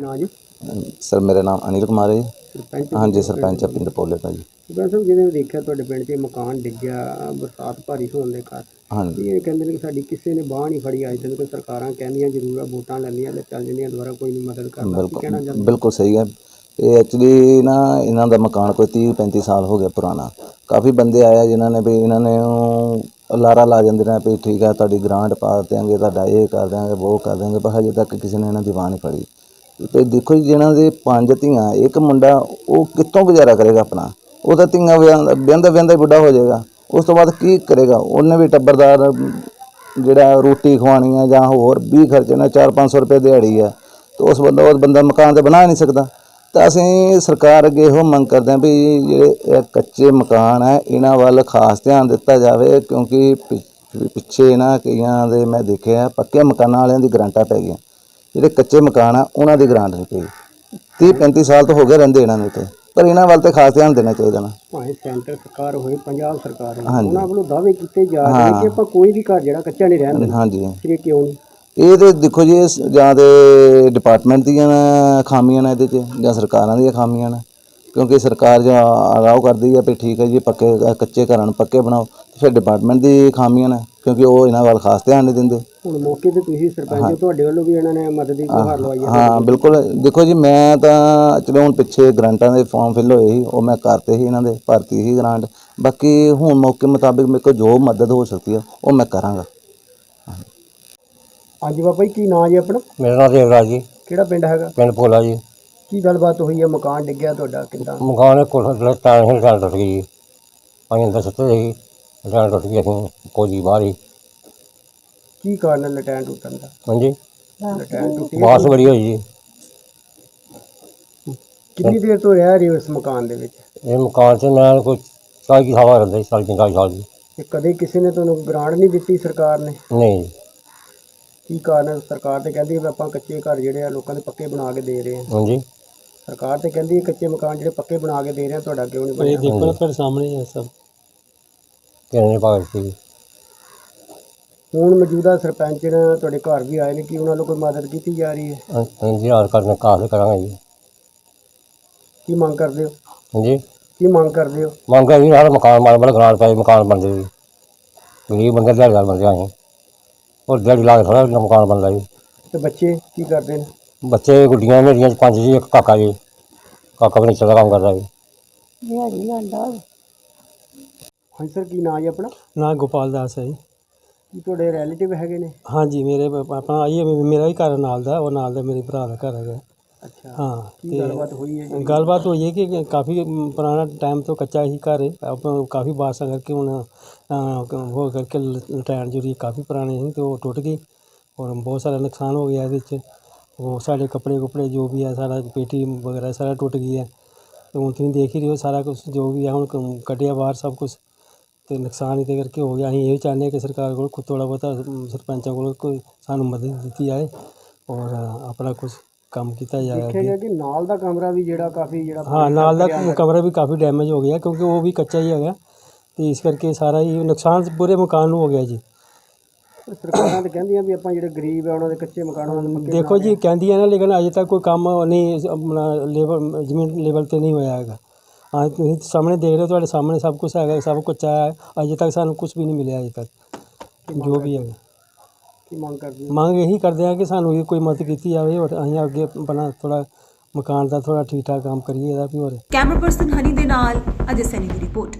ਨਾ ਜੀ? ਸਰ ਮੇਰਾ ਨਾਮ ਅਨਿਲ ਕੁਮਾਰ ਹੈ ਜੀ। ਸਰਪੰਚ ਹਾਂਜੀ ਸਰਪੰਚ ਆ ਪਿੰਡ ਪੋਲੇ ਦਾ ਜੀ। ਸਰਪੰਚ ਸਾਹਿਬ ਦੇਖਿਆ ਤੁਹਾਡੇ ਪਿੰਡ 'ਚ ਇਹ ਮਕਾਨ ਡਿੱਗਿਆ ਬਰਸਾਤ ਭਾਰੀ ਹੋਣ ਦੇ ਕਾਰਨ। ਹਾਂਜੀ। ਇਹ ਕਹਿੰਦੇ ਨੇ ਕਿ ਸਾਡੀ ਕਿਸੇ ਨੇ ਬਾਹ ਨਹੀਂ ਫੜੀ ਅੱਜ ਤੱਕ ਸਰਕਾਰਾਂ ਕਹਿੰਦੀਆਂ ਜ਼ਰੂਰ ਆ ਵੋਟਾਂ ਲੈਂਦੀਆਂ ਤੇ ਚੱਲ ਜਾਂਦੀਆਂ ਦੁਬਾਰਾ ਕੋਈ ਨਹੀਂ ਮਦਦ ਕਰਦਾ। ਕੀ ਕਹਿਣਾ ਬਿਲਕੁਲ ਚਾਹੁੰਦੇ ਬਿਲਕੁਲ ਸਹੀ ਹੈ। ਇਹ ਐਕਚੁਅਲੀ ਨਾ ਇਹਨਾਂ ਦਾ ਮਕਾਨ ਕੋਈ 30 35 ਸਾਲ ਹੋ ਗਿਆ ਪੁਰਾਣਾ। ਕਾਫੀ ਬੰਦੇ ਆਇਆ ਜਿਨ੍ਹਾਂ ਨੇ ਵੀ ਇਹਨਾਂ ਨੇ ਉਹ ਲਾਰਾ ਲਾ ਜਾਂਦੇ ਨੇ ਵੀ ਠੀਕ ਹੈ ਤੁਹਾਡੀ ਗ੍ਰਾਂਟ ਪਾ ਦਿਆਂਗੇ ਤੁਹਾਡਾ ਇਹ ਕਰ ਦਿਆਂਗੇ ਉਹ ਕਰ ਦਿਆਂਗੇ ਪਰ ਹਜੇ ਤੱਕ ਕਿਸੇ ਨੇ ਇਹਨਾਂ ਦੀ ਬਾਂਹ ਨਹੀਂ ਫੜੀ। ਤੇ ਦੇਖੋ ਜੀ, ਜਿਹਨਾਂ ਦੇ ਪੰਜ ਧੀਆਂ, ਇੱਕ ਮੁੰਡਾ, ਉਹ ਕਿੱਥੋਂ ਗੁਜ਼ਾਰਾ ਕਰੇਗਾ ਆਪਣਾ? ਉਹ ਤਾਂ ਧੀਆਂ ਵਿਆਹੁੰਦਾ ਵਿਆਹੁੰਦਾ ਹੀ ਬੁੱਢਾ ਹੋ ਜਾਏਗਾ। ਉਸ ਤੋਂ ਬਾਅਦ ਕੀ ਕਰੇਗਾ? ਉਹਨੇ ਵੀ ਟੱਬਰਦਾਰ, ਜਿਹੜਾ ਰੋਟੀ ਖਵਾਉਣੀ ਹੈ ਜਾਂ ਹੋਰ ਵੀ ਖਰਚੇ ਨੇ 4-500 ਰੁਪਏ ਦਿਹਾੜੀ ਆ, ਤੇ ਉਸ ਬੰਦਾ, ਉਹ ਬੰਦਾ ਮਕਾਨ ਤੇ ਬਣਾ ਨਹੀਂ ਸਕਦਾ। ਤਾਂ ਅਸੀਂ ਸਰਕਾਰ ਅੱਗੇ ਇਹੋ ਮੰਗ ਕਰਦੇ ਹਾਂ ਵੀ ਜਿਹੜੇ ਇਹ ਕੱਚੇ ਮਕਾਨ ਹੈ ਇਹਨਾਂ ਵੱਲ ਖਾਸ ਧਿਆਨ ਦਿੱਤਾ ਜਾਵੇ, ਕਿਉਂਕਿ ਪਿ- ਪਿੱਛੇ ਨਾ ਕਈਆਂ ਦੇ ਮੈਂ ਦੇਖਿਆ, ਪੱਕੇ ਮਕਾਨਾਂ ਵਾਲਿਆਂ ਦੀ ਗਰਾਂਟਾਂ ਪੈ ਗਈਆਂ। ਜਿਹੜੇ ਕੱਚੇ ਮਕਾਨ ਆ ਉਹਨਾਂ ਦੀ ਗਰਾਂਟ ਨਹੀਂ ਪਈ। 30 35 ਸਾਲ ਤੋਂ ਹੋ ਗਏ ਰਹਿੰਦੇ ਇਹਨਾਂ ਦੇ ਉੱਤੇ ਪਰ ਇਹਨਾਂ ਵੱਲ ਤੇ ਖਾਸ ਧਿਆਨ ਦੇਣਾ ਚਾਹੀਦਾ ਨਾ। ਭਾਵੇਂ ਸੈਂਟਰ ਸਰਕਾਰ ਹੋਏ ਪੰਜਾਬ ਸਰਕਾਰ ਹੋਵੇ। ਉਹਨਾਂ ਵੱਲੋਂ ਦਾਅਵੇ ਕੀਤੇ ਜਾ ਰਹੇ ਨੇ ਕਿ ਆਪਾਂ ਕੋਈ ਵੀ ਘਰ ਜਿਹੜਾ ਕੱਚਾ ਨਹੀਂ ਰਹਿਣ ਹਾਂਜੀ ਫਿਰ ਕਿਉਂ ਨਹੀਂ? ਇਹ ਤੇ ਦੇਖੋ ਜੀ ਜਾਂ ਤੇ ਡਿਪਾਰਟਮੈਂਟ ਦੀਆਂ ਨਾ ਖਾਮੀਆਂ ਨੇ ਇਹਦੇ 'ਚ ਜਾਂ ਸਰਕਾਰਾਂ ਦੀਆਂ ਖਾਮੀਆਂ ਨੇ। ਕਿਉਂਕਿ ਸਰਕਾਰ ਜੋ ਅਲਾਉ ਕਰਦੀ ਹੈ ਵੀ ਠੀਕ ਹੈ ਜੀ ਪੱਕੇ ਕੱਚੇ ਘਰਾਂ ਨੂੰ ਪੱਕੇ ਬਣਾਓ। ਤੇ ਫਿਰ ਡਿਪਾਰਟਮੈਂਟ ਦੀ ਖਾਮੀਆਂ ਨੇ ਕਿਉਂਕਿ ਉਹ ਇਹਨਾਂ ਵੱਲ ਖਾਸ ਧਿਆਨ ਨਹੀਂ ਦਿੰਦੇ। ਹੁਣ ਮੌਕੇ ਤੇ ਤੁਸੀਂ ਸਰਪੰਚ ਹੋ, ਤੁਹਾਡੇ ਵੱਲੋਂ ਵੀ ਇਹਨਾਂ ਨੇ ਮਦਦ ਦੀ ਗੁਹਾਰ ਲਵਾਈ ਹੈ ਹਾਂ ਬਿਲਕੁਲ। ਦੇਖੋ ਜੀ ਮੈਂ ਤਾਂ ਚਲੋ ਹੁਣ ਪਿੱਛੇ ਗ੍ਰਾਂਟਾਂ ਦੇ ਫਾਰਮ ਫਿਲ ਹੋਏ ਸੀ ਉਹ ਮੈਂ ਕਰਤੇ ਸੀ ਇਹਨਾਂ ਦੇ ਭਰਤੀ ਸੀ ਗ੍ਰਾਂਟ ਬਾਕੀ ਹੁਣ ਮੌਕੇ ਮੁਤਾਬਿਕ ਮੇਰੇ ਕੋਲ ਜੋ ਮਦਦ ਹੋ ਸਕਦੀ ਹੈ ਉਹ ਮੈਂ ਕਰਾਂਗਾ। ਹਾਂਜੀ ਬਾਬਾ ਜੀ ਕੀ ਨਾਂ ਜੀ ਆਪਣਾ? ਮੇਰਾ ਨਾਮ ਦੇਵਰਾਜ ਜੀ। ਕਿਹੜਾ ਪਿੰਡ ਹੈਗਾ? ਪਿੰਡ ਭੋਲਾ ਜੀ। ਕੀ ਗੱਲਬਾਤ ਹੋਈ ਹੈ? ਮਕਾਨ ਡਿੱਗਿਆ ਤੁਹਾਡਾ ਕਿੱਦਾਂ? ਮਕਾਨ ਕੋਲ ਟਾਇਰ ਹਿਲ ਟਾਇਰ ਟੁੱਟ ਗਈ। ਪਾਣੀ ਅੰਦਰ ਸੁੱਤੇ ਸੀ ਟਾਇਰ ਟੁੱਟ ਗਈ ਅਸੀਂ ਕੋਈ ਬਾਹਰ ਹੀ। ਕੀ ਕਾਰਨ ਹੈ ਲਟੈਨ ਟੁੱਟਣ ਦਾ? ਹਾਂਜੀ? ਲਟੈਨ ਟੁੱਟੀ ਬਾਸ ਬੜੀ ਹੋਈ ਜੀ। ਕਿੰਨੀ ਦੇਰ ਤੋਂ ਰਹਿ ਰਹੇ ਹੋ ਇਸ ਮਕਾਨ ਦੇ ਵਿੱਚ? ਇਹ ਮਕਾਨ 'ਚ ਮੈਂ ਕੋਈ ਚਾਲੀ ਕੀ ਹਵਾ ਰਹਿੰਦਾ ਸੀ ਸਾਲ ਪੰਤਾਲੀ ਸਾਲ ਦੀ ਤੇ ਕਦੇ ਕਿਸੇ ਨੇ ਤੁਹਾਨੂੰ ਗ੍ਰਾਂਟ ਨਹੀਂ ਦਿੱਤੀ ਸਰਕਾਰ ਨੇ? ਨਹੀਂ ਕੀ ਕਾਰਨ ਹੈ? ਸਰਕਾਰ ਤੇ ਕਹਿੰਦੀ ਹੈ ਵੀ ਆਪਾਂ ਕੱਚੇ ਘਰ ਜਿਹੜੇ ਆ ਲੋਕਾਂ ਦੇ ਪੱਕੇ ਬਣਾ ਕੇ ਦੇ ਰਹੇ ਹਾਂ। ਹਾਂਜੀ। ਸਰਕਾਰ ਤੇ ਕਹਿੰਦੀ ਹੈ ਕੱਚੇ ਮਕਾਨ ਜਿਹੜੇ ਪੱਕੇ ਬਣਾ ਕੇ ਦੇ ਰਹੇ ਆ ਤੁਹਾਡਾ ਕਿਉਂ ਨਹੀਂ ਬਣਿਆ? ਦੇਖੋ ਨਾ ਤੁਹਾਡੇ ਸਾਹਮਣੇ ਹੈ ਸਭ। ਕਿੰਨੇ ਪਾਗਲ ਸੀ ਹੁਣ ਮੌਜੂਦਾ ਸਰਪੰਚ ਨੇ ਤੁਹਾਡੇ ਘਰ ਵੀ ਆਏ ਨੇ ਕਿ ਉਹਨਾਂ ਨੂੰ ਕੋਈ ਮਦਦ ਕੀਤੀ ਜਾ ਰਹੀ ਹੈ? ਹਾਂਜੀ ਹਾਰ ਕਰਨ ਕਾਲ ਕਰਾਂਗੇ ਜੀ। ਕੀ ਮੰਗ ਕਰਦੇ ਹੋ? ਹਾਂਜੀ। ਕੀ ਮੰਗ ਕਰਦੇ ਹੋ? ਮੰਗ ਹੈ ਜੀ ਮਕਾਨ ਮਾਰ ਬਲ ਗਰਾਂਟ ਪਏ ਮਕਾਨ ਬਣਦੇ ਜੀ। ਗਰੀਬ ਬੰਦੇ ਦਿਹਾੜੀਦਾਰ ਬੰਦੇ ਆਏ ਔਰ ਦਿਹਾੜੀ ਲਾ ਕੇ ਥੋੜਾ ਮਕਾਨ ਬਣਦਾ ਜੀ। ਤੇ ਬੱਚੇ ਕੀ ਕਰਦੇ ਨੇ? ਬੱਚੇ ਗੁੱਡੀਆਂ ਮੇਰੀਆਂ ਪੰਜ ਜੀ ਇੱਕ ਕਾਕਾ ਜੀ। ਕਾਕਾ ਵੀ ਨੀਚੇ ਦਾ ਕੰਮ ਕਰਦਾ ਜੀ। ਹਾਂਜੀ ਸਰ ਕੀ ਨਾਂ ਜੀ ਆਪਣਾ? ਨਾ ਗੋਪਾਲ ਦਾਸ ਹੈ ਜੀ। ਕੀ ਤੁਹਾਡੇ ਰਿਲੇਟਿਵ ਹੈਗੇ ਨੇ? ਹਾਂਜੀ ਮੇਰੇ ਪ- ਆਪਣਾ ਆਈਏ ਮੇਰਾ ਹੀ ਘਰ ਨਾਲ ਦਾ ਉਹ ਨਾਲ ਦਾ ਮੇਰੇ ਭਰਾ ਦਾ ਘਰ ਹੈਗਾ। ਅੱਛਾ। ਹਾਂ ਕੀ ਗੱਲਬਾਤ ਹੋਈ ਹੈ ਜੀ? ਗੱਲਬਾਤ ਹੋਈ ਹੈ ਕਿ ਕਾਫੀ ਪੁਰਾਣਾ ਟਾਈਮ ਤੋਂ ਕੱਚਾ ਹੀ ਘਰ ਹੈ। ਆਪਾਂ ਕਾਫੀ ਬਾਰਸਾਂ ਕਰਕੇ ਹੁਣ ਅ, ਹੋ ਕਰਕੇ ਲਟੈਣ ਜਿਹੜੀ ਕਾਫੀ ਪੁਰਾਣੀ ਸੀ ਤੇ ਉਹ ਟੁੱਟ ਗਈ। ਔਰ ਬਹੁਤ ਸਾਰਾ ਨੁਕਸਾਨ ਹੋ ਗਿਆ ਇਹਦੇ ਵਿੱਚ ਉਹ ਸਾਡੇ ਕੱਪੜੇ ਕੁਪੜੇ ਜੋ ਵੀ ਹੈ ਸਾਰਾ ਪੇਟੀ ਵਗੈਰਾ ਸਾਰਾ ਟੁੱਟ ਗਈ ਹੈ ਤੇ ਹੁਣ ਤੁਸੀਂ ਦੇਖ ਹੀ ਰਹੇ ਹੋ ਸਾਰਾ ਕੁਝ ਜੋ ਵੀ ਹੈ ਹੁਣ ਕੱਢਿਆ ਬਾਹਰ ਸਭ ਕੁਝ ਤੇ ਨੁਕਸਾਨ ਇਹਦੇ ਕਰਕੇ ਹੋ ਗਿਆ। ਅਸੀਂ ਇਹ ਚਾਹੁੰਦੇ ਹਾਂ ਕਿ ਸਰਕਾਰ ਕੋਲ ਕੁ ਥੋੜ੍ਹਾ ਬਹੁਤਾ ਸਰਪੰਚਾਂ ਕੋਲ ਕੋਈ ਸਾਨੂੰ ਮਦਦ ਦਿੱਤੀ ਜਾਏ ਔਰ ਆਪਣਾ ਕੁਝ ਕੰਮ ਕੀਤਾ ਜਾਏ ਦੇਖਿਆ ਗਿਆ ਕਿ ਨਾਲ ਦਾ ਕਮਰਾ ਵੀ ਜਿਹੜਾ ਕਾਫੀ ਜਿਹੜਾ ਹਾਂ ਨਾਲ ਦਾ ਕਮਰਾ ਵੀ ਕਾਫੀ ਡੈਮੇਜ ਹੋ ਗਿਆ ਕਿਉਂਕਿ ਉਹ ਵੀ ਕੱਚਾ ਹੀ ਹੈਗਾ। ਤੇ ਇਸ ਕਰਕੇ ਸਾਰਾ ਹੀ ਨੁਕਸਾਨ ਪੂਰੇ ਮਕਾਨ ਨੂੰ ਹੋ ਗਿਆ ਜੀ। ਸਰਕਾਰਾਂ ਤੇ ਕਹਿੰਦੀਆਂ ਵੀ ਆਪਾਂ ਜਿਹੜੇ ਗਰੀਬ ਆ ਉਹਨਾਂ ਦੇ ਕੱਚੇ ਮਕਾਨ ਉਹਨਾਂ ਦੇ ਪੱਕੇ ਦੇਖੋ ਜੀ ਕਹਿੰਦੀ ਹੈ ਨਾ ਲੇਕਿਨ ਅਜੇ ਤੱਕ ਕੋਈ ਕੰਮ ਨਹੀਂ ਆਪਣਾ ਲੇਵਲ ਜ਼ਮੀਨ ਲੈਵਲ ਤੇ ਨਹੀਂ ਹੋਇਆ ਹੈਗਾ। ਹਾਂ ਤੁਸੀਂ ਸਾਹਮਣੇ ਦੇਖ ਰਹੇ ਹੋ ਤੁਹਾਡੇ ਸਾਹਮਣੇ ਸਭ ਕੁਝ ਹੈਗਾ ਸਭ ਕੁਝ ਆਇਆ ਹੈ। ਅਜੇ ਤੱਕ ਸਾਨੂੰ ਕੁਝ ਵੀ ਨਹੀਂ ਮਿਲਿਆ ਅਜੇ ਤੱਕ ਜੋ ਵੀ ਹੈਗਾ। ਕੀ ਮੰਗ ਕਰਦੇ ਹੋ? ਮੰਗ ਇਹੀ ਕਰਦੇ ਆ ਕਿ ਸਾਨੂੰ ਇਹ ਕੋਈ ਮਦਦ ਕੀਤੀ ਜਾਵੇ ਔਰ ਅਸੀਂ ਅੱਗੇ ਆਪਣਾ ਥੋੜਾ ਮਕਾਨ ਦਾ ਥੋੜਾ ਠੀਕ ਠਾਕ ਕੰਮ ਕਰੀਏ ਇਹਦਾ ਵੀ ਹੋਰ ਕੈਮਰਾ ਪਰਸਨ ਹਨੀ ਦੇ ਨਾਲ ਅਜੇ ਸੈਨੀ ਦੀ ਰਿਪੋਰਟ